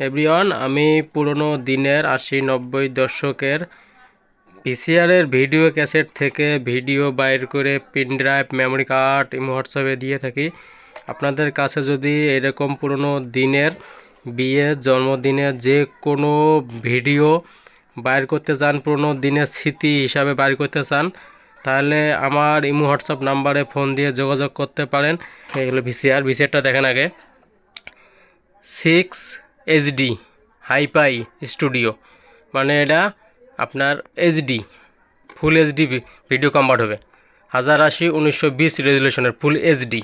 Everyone আমি পুরনো দিনের আশি নব্বই দশকের পিসিআরের ভিডিও ক্যাসেট থেকে ভিডিও বাইর করে পিন ড্রাইভ, মেমোরি কার্ড হোয়াটসঅ্যাপে দিয়ে থাকি। আপনাদের কাছে যদি এরকম পুরনো দিনের, বিয়ে, জন্মদিনের যে কোনো ভিডিও বাইর করতে চান, পুরনো দিনের স্মৃতি হিসাবে বাইর করতে চান, তাহলে আমার ইমো হোয়াটসঅ্যাপ নাম্বারে ফোন দিয়ে যোগাযোগ করতে পারেন। এগুলো ভিসিআর ভিসিআরটা দেখেন আগে। সিক্স এইচডি হাইপাই স্টুডিও মানে এটা আপনার HD full HD video convert হবে। হাজার আশি উনিশশো বিশ রেজুলেশনের ফুল এইচডি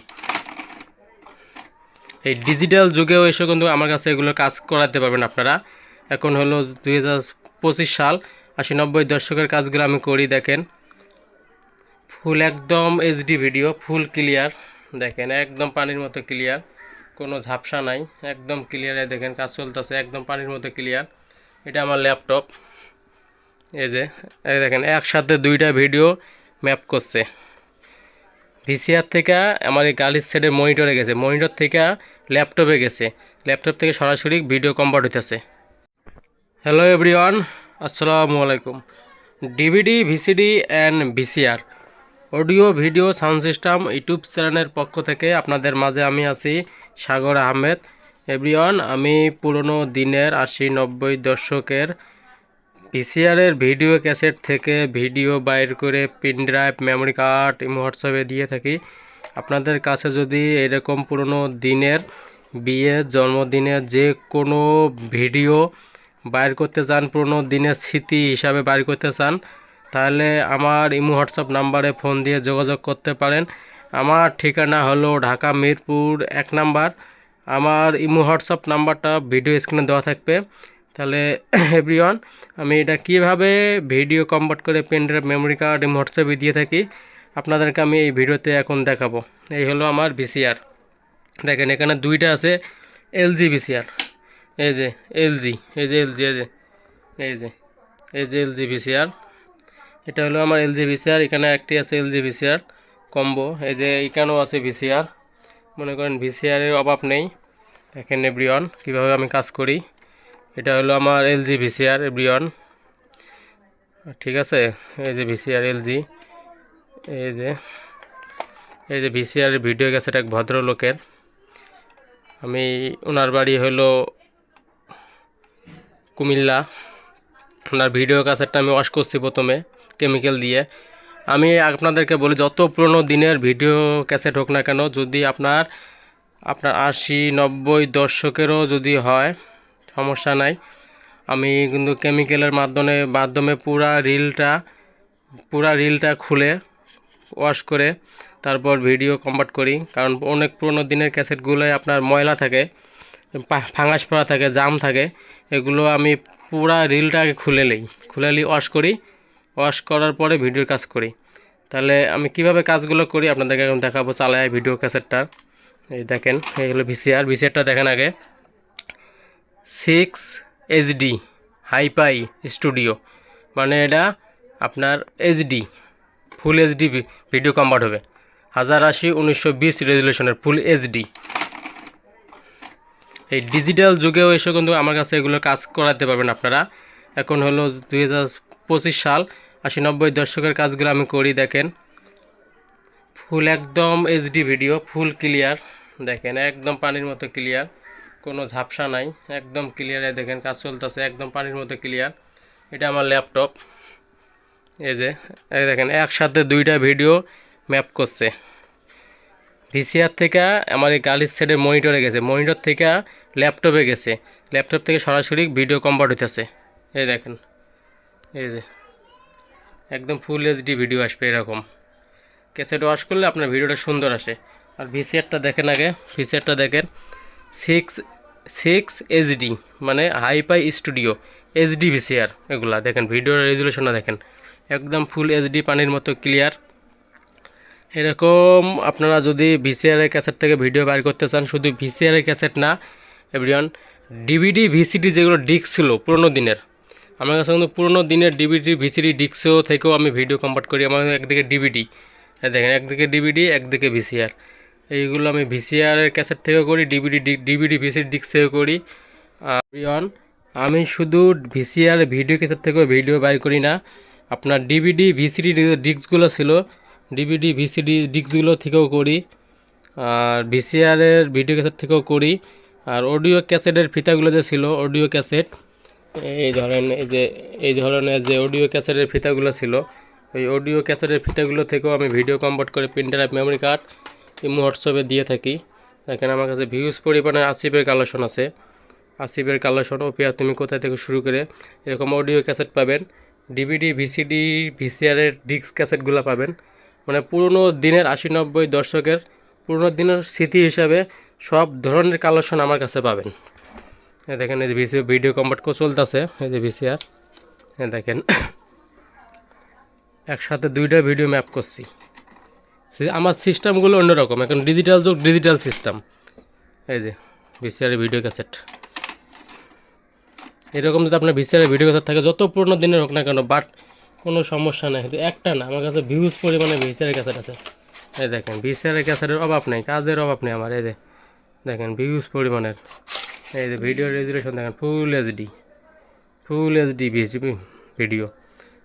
এই ডিজিটাল যুগেও এসে কিন্তু আমার কাছে এগুলো কাজ করাতে পারবেন আপনারা। এখন হলো দুই হাজার পঁচিশ সাল, আশি নব্বই দশকের কাজগুলো আমি করি, দেখেন। ফুল একদম এইচডি ভিডিও ফুল ক্লিয়ার দেখেন, একদম পানির মতো ক্লিয়ার কোনো ঝাপসা নাই, একদম ক্লিয়ারে দেখেন কাজ চলতেছে, একদম পানির মতো ক্লিয়ার এটা আমার ল্যাপটপ এই যে, এই দেখেন, একসাথে দুইটা ভিডিও ম্যাপ করছে। ভিসিআর থেকে আমার এই গালির সেটের মনিটরে গেছে। মনিটর থেকে ল্যাপটপে গেছে। ল্যাপটপ থেকে সরাসরি ভিডিও কনভার্ট হইতেছে। হ্যালো এভরিওয়ান আসসালামু আলাইকুম। DVD VCD and VCR audio, video, sound system, YouTube চ্যানেলের পক্ষ থেকে আপনাদের মাঝে আমি আছি সাগর আহমেদ। এভরিওয়ান, আমি পুরনো দিনের আশি নব্বই দশকের পিসিআরের ভিডিও ক্যাসেট থেকে ভিডিও বাইর করে পিন ড্রাইভ, মেমোরি কার্ড হোয়াটসঅ্যাপে দিয়ে থাকি। আপনাদের কাছে যদি এরকম পুরনো দিনের বিয়ে, জন্মদিনের যে কোনো ভিডিও বাইর করতে চান, পুরনো দিনের স্মৃতি হিসাবে বাইর করতে চান তাহলে আমার ইমো, হোয়াটসঅ্যাপ নাম্বারে ফোন দিয়ে যোগাযোগ করতে পারেন। আমার ঠিকানা হলো ঢাকা মিরপুর এক নাম্বার। আমার ইমো, হোয়াটসঅ্যাপ নাম্বারটা ভিডিও স্ক্রিনে দেওয়া থাকবে। তাহলে এভরিওয়ান, আমি এটা কীভাবে ভিডিও কনভার্ট করে pen drive memory card, Imo, হোয়াটসঅ্যাপে দিয়ে থাকি, আপনাদেরকে আমি এই ভিডিওতে এখন দেখাবো। এই হলো আমার ভিসিআর। দেখেন, এখানে দুইটা আছে, এলজি ভিসিআর। এই যে, এলজি, এই যে, এলজি, এই যে এই যে এই যে, এলজি ভিসিআর। এটা হলো আমার এলজি ভিসিআর এখানে একটি আছে এলজি ভিসিআর কম্বো এই যে এখানেও আছে ভিসিআর মনে করেন ভিসিআরের অভাব নেই। দেখেন এভরিওয়ান কীভাবে আমি কাজ করি। এটা হলো আমার এলজি ভিসিআর এভরিওয়ান ঠিক আছে? এই যে ভিসিআর এলজি এই যে এই যে ভিসিআর ভিডিও গেছে এক ভদ্রলোকের। আমি ওনার বাড়ি হলো কুমিল্লা। ওনার ভিডিও ক্যাসেটটা আমি ওয়াশ করছি প্রথমে। কেমিক্যাল দিয়ে। আমি আপনাদেরকে বলি, যত পুরনো দিনের ভিডিও ক্যাসেট হোক না কেন, যদি আপনার আপনার আশি, নব্বই দশকেরও যদি হয়, সমস্যা নাই। আমি কিন্তু কেমিক্যালের মাধ্যমে মাধ্যমে পুরা রিলটা পুরা রিলটা খুলে ওয়াশ করে তারপর ভিডিও কনভার্ট করি। কারণ অনেক পুরনো দিনের ক্যাসেটগুলোয় আপনার ময়লা থাকে ফাঙ্গাস পড়া থাকে, জাম থাকে, এগুলো আমি পুরা রিলটাকে খুলে নিই। খুলে নিই ওয়াশ করি। ওয়াশ করার পরে ভিডিওর কাজ করি। তাহলে আমি কীভাবে কাজগুলো করি আপনাদেরকে এখন দেখাবো চালায় ভিডিও ক্যাসেটটা এই দেখেন এগুলো ভিসিআর ভিসিআরটা দেখেন আগে। সিক্স এইচডি হাইপাই স্টুডিও মানে এটা আপনার HD full HD video convert হবে। হাজার আশি উনিশশো বিশ রেজুলেশনের ফুল এইচডি এই ডিজিটাল যুগেও এসে কিন্তু আমার কাছে এগুলো কাজ করাতে পারবেন আপনারা। এখন হলো দুই হাজার পঁচিশ সাল। আশি নব্বই দশকের কাজগুলো আমি করি, দেখেন। ফুল একদম এইচডি ভিডিও ফুল ক্লিয়ার দেখেন, একদম পানির মতো ক্লিয়ার কোনো ঝাপসা নাই, একদম ক্লিয়ারে দেখেন, কাজ চলতেছে, একদম পানির মতো ক্লিয়ার এটা আমার ল্যাপটপ এই যে, এই দেখেন, একসাথে দুইটা ভিডিও ম্যাপ করছে। ভিসিআর থেকে আমার এই গালির সেটের মনিটরে গেছে। মনিটর থেকে ল্যাপটপে গেছে। ল্যাপটপ থেকে সরাসরি ভিডিও কনভার্ট হইতেছে। এই দেখেন, এই যে। একদম ফুল এইচডি ভিডিও আসবে এরকম। ক্যাসেট ওয়াশ করলে আপনার ভিডিওটা সুন্দর আসে। আর ভিসিআরটা দেখেন আগে। ভিসিআরটা দেখেন। সিক্স সিক্স এইচডি মানে হাইপাই স্টুডিও এইচডি ভিসিআর এগুলা। দেখেন ভিডিওর রেজুলেশনটা দেখেন। একদম ফুল এইচডি পানির মতো ক্লিয়ার এরকম আপনারা যদি ভিসিআরের ক্যাসেট থেকে ভিডিও বাইর করতে চান, শুধু ভিসিআরের ক্যাসেট না এভরিওয়ান ডিভিডি ভিসিডি যেগুলো ডিস্ক ছিল পুরোনো দিনের আমার কাছে কিন্তু পুরোনো দিনের ডিভিডি ভিসিডি ডিস্কও থেকেও আমি ভিডিও কনভার্ট করি। আমার একদিকে ডিভিডি দেখেন, একদিকে ডিভিডি একদিকে ভিসিআর এইগুলো আমি ভিসিআরের ক্যাসেট থেকেও করি ডিভিডি ডিভিডি ভিসিডি ডিস্ক থেকেও করি। রিয়ন আমি শুধু ভিসিআর ভিডিও ক্যাসেট থেকেও ভিডিও বাইর করি না। আপনার ডিভিডি ভিসিডি ডিস্কগুলো ছিল ডিভিডি ভিসিডি ডিস্কগুলো থেকেও করি। আর ভিসিআরের ভিডিও ক্যাসেট থেকেও করি। আর অডিও ক্যাসেটের ফিতাগুলো যে ছিল অডিও ক্যাসেট এই ধরেন এই যে, এই ধরনের যে অডিও ক্যাসেটের ফিতাগুলো ছিল, ওই অডিও ক্যাসেটের ফিতাগুলো থেকেও আমি ভিডিও কনভার্ট করে printer app memory card Imo হোয়াটসঅ্যাপে দিয়ে থাকি। এখানে আমার কাছে ভিউজ পরিমাণে আসিফের কালেকশন আছে। আসিফের কালেকশন ওপিয়া তুমি কোথায় থেকে শুরু করে এরকম অডিও ক্যাসেট পাবেন। ডিভিডি ভিসিডি ভিসিআরের ডিস্ক ক্যাসেটগুলো পাবেন। মানে পুরনো দিনের আশি নব্বই দশকের, পুরনো দিনের স্মৃতি হিসাবে সব ধরনের কালেকশন আমার কাছে পাবেন। এই দেখেন, এই যে ভিসি ভিডিও কনভার্ট করে চলতেছে, এই যে ভিসিআর এই দেখেন, একসাথে দুইটা ভিডিও ম্যাপ করছি। আমার সিস্টেমগুলো অন্যরকম, এখন ডিজিটাল যুগ ডিজিটাল সিস্টেম এই যে ভিসিআরের ভিডিও ক্যাসেট। এরকম যদি আপনার ভিসিআরের ভিডিও ক্যাসেট থাকে, যত পুরনো দিনের হোক না কেন, বাট কোনো সমস্যা নেই, কিন্তু একটা না, আমার কাছে ভিউজ পরিমাণে ভিসিআরের ক্যাসেট আছে। এই দেখেন ভিসিআরের ক্যাসেটের অভাব নেই, কাজের অভাব নেই আমার, এই যে। দেখেন ভিউজ পরিমাণের। এই যে ভিডিও রেজুলেশন দেখেন full HD full HD video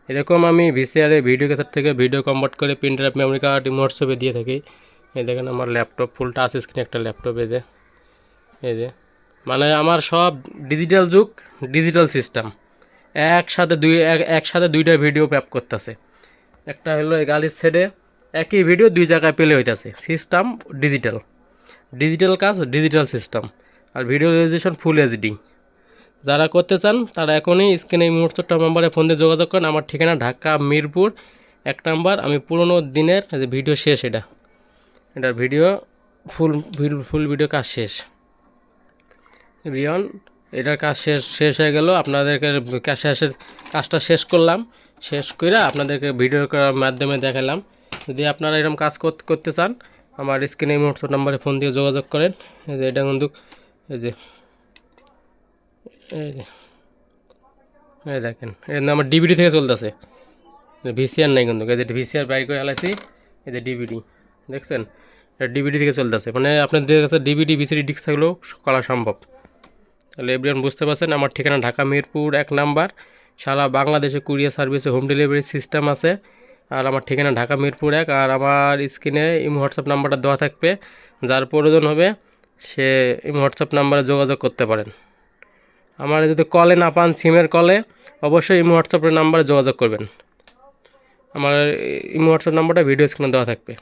এরকম আমি ভিসিআরে ভিডিও ক্যাসেট থেকে ভিডিও কনভার্ট করে প্রিন্ট ড্রাইভ মেমোরি কার্ড হোয়াটসঅ্যাপে দিয়ে থাকি। এই দেখেন আমার ল্যাপটপ ফুল টাচ স্ক্রিন একটা ল্যাপটপ এই যে। এই যে মানে আমার সব ডিজিটাল যুগ ডিজিটাল সিস্টেম একসাথে দুই, এক- একসাথে দুইটা ভিডিও প্যাপ করতেছে। একটা হলো গালির ছেড়ে একই ভিডিও দুই জায়গায় পেলে হইতাছে। সিস্টেম ডিজিটাল ডিজিটাল কাজ ডিজিটাল সিস্টেম আর ভিডিও রেজুলেশন ফুল এইচডি যারা করতে চান, তারা এখনই স্ক্রিনে এই মুহূর্তটা নাম্বারে ফোন দিয়ে যোগাযোগ করেন। আমার ঠিকানা ঢাকা মিরপুর, এক নাম্বার আমি পুরনো দিনের ভিডিও শেষ এটা। এটার ভিডিও ফুল ফুল ভিডিও কাজ শেষ। রিয়ন এটার কাজ শেষ শেষ হয়ে গেল। আপনাদেরকে শেষের কাজটা শেষ করলাম। শেষ করে আপনাদেরকে ভিডিও করার মাধ্যমে দেখালাম। যদি আপনারা এরকম কাজ করতে চান, আমার স্ক্রিনে এই মুহূর্ত নাম্বারে ফোন দিয়ে যোগাযোগ করেন। এটা কিন্তু এই যে এই যে দেখেন এটা আমার ডিবিডি থেকে চলতেছে। ভিসিআর নাই কিন্তু, এই ভিসিআর বাইর করে আলাইছি এই যে ডিভিডি দেখছেন? এটা ডিভিডি থেকে চলতেছে। মানে আপনাদের কাছে ডিভিডি ভিসিডি ডিস্ক থাকলেও করা সম্ভব। তাহলে এভরিওয়ান বুঝতে পারছেন, আমার ঠিকানা ঢাকা মিরপুর, এক নাম্বার। সারা বাংলাদেশে কুরিয়ার সার্ভিসে, হোম ডেলিভারি সিস্টেম আছে। আর আমার ঠিকানা ঢাকা মিরপুর এক, আর আমার স্ক্রিনে হোয়াটসঅ্যাপ নাম্বারটা দেওয়া থাকবে। যার প্রয়োজন হবে সে হোয়াটসঅ্যাপ নাম্বারে যোগাযোগ করতে পারেন। আমার যদি কলে না পান সিমের কলে, অবশ্যই ইমো হোয়াটসঅ্যাপের নাম্বারে যোগাযোগ করবেন। আমার ইমো হোয়াটসঅ্যাপ নাম্বারটা ভিডিও স্ক্রিনে দেওয়া থাকবে।